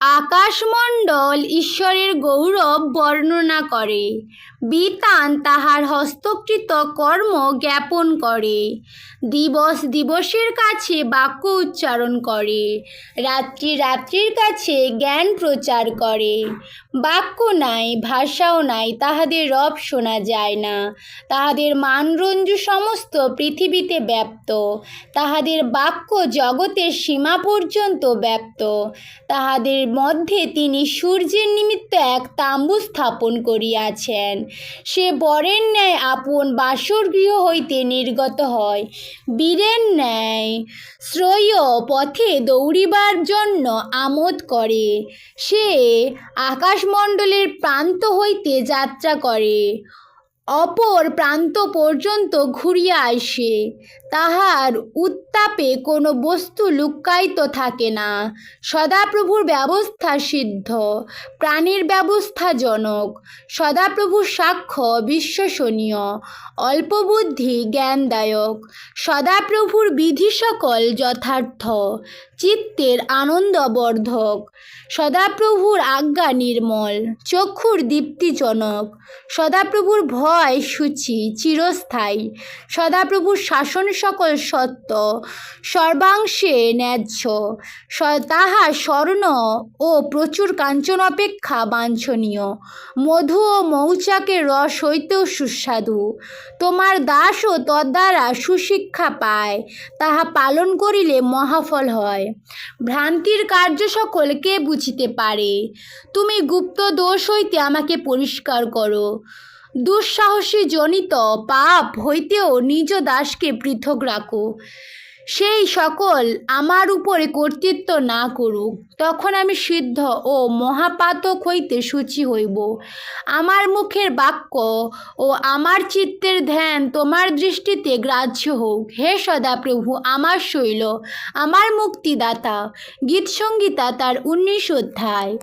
আকাশমণ্ডল ঈশ্বরের গৌরব বর্ণনা করে। বিতান তাহার হস্তকৃত কর্ম জ্ঞাপন করে। দিবস দিবসের কাছে বাক্য উচ্চারণ করে। রাত্রি রাত্রির কাছে জ্ঞান প্রচার করে। বাক্য নাই, ভাষাও নাই, তাহাদের রব শোনা যায় না। তাহাদের মানরঞ্জু সমস্ত পৃথিবীতে ব্যাপ্ত। তাহাদের বাক্য জগতের সীমা পর্যন্ত ব্যাপ্ত। তাহাদের মধ্যে তিনি সূর্যের নিমিত্ত এক তাম্বু স্থাপন করিয়াছেন। সে বরের ন্যায় আপন বাসরগৃহ হইতে নির্গত হয়। বীরের ন্যায় শ্রেয় পথে দৌড়িবার জন্য আমোদ করে। সে আকাশমণ্ডলের প্রান্ত হইতে যাত্রা করে। অপর প্রান্ত পর্যন্ত ঘুরিয়া আসে। তাহার উত্তাপে কোনো বস্তু লুক্কায়িত থাকে না। সদাপ্রভুর ব্যবস্থা সিদ্ধ, প্রাণীর ব্যবস্থাজনক সদাপ্রভুর সাক্ষ্য বিশ্বসনীয় অল্প বুদ্ধি জ্ঞানদায়ক। সদাপ্রভুর বিধি সকল যথার্থ, চিত্তের আনন্দবর্ধক। সদাপ্রভুর আজ্ঞা নির্মল, চক্ষুর দীপ্তিজনক। সদাপ্রভুর ভয় সূচি চিরস্থায়ী। সদাপ্রভুর শাসন সকল সত্য, সর্বাংশে ন্যায্য। তাহা স্বর্ণ ও প্রচুর কাঞ্চন অপেক্ষা বাঞ্ছনীয়। মধু ও মৌচাকের রস হইতেও সুস্বাদু। তোমার দাসও তদ্বারা সুশিক্ষা পায়, তাহা পালন করিলে মহাফল হয়। ভ্রান্তির কার্য সকল কে বুঝিতে পারে? তুমি গুপ্ত দোষ হইতে আমাকে পরিষ্কার করো। দুঃসাহসী জনিত পাপ হইতেও নিজ দাসকে পৃথক রাখো। সেই সকল আমার উপরে কর্তৃত্ব না করুক, তখন আমি সিদ্ধ ও মহাপাতক হইতে সূচি হইব। আমার মুখের বাক্য ও আমার চিত্তের ধ্যান তোমার দৃষ্টিতে গ্রাহ্য হোক। হে সদাপ্রভু, আমার শৈল, আমার মুক্তিদাতা। গীতসঙ্গীতা তার উনিশ অধ্যায়।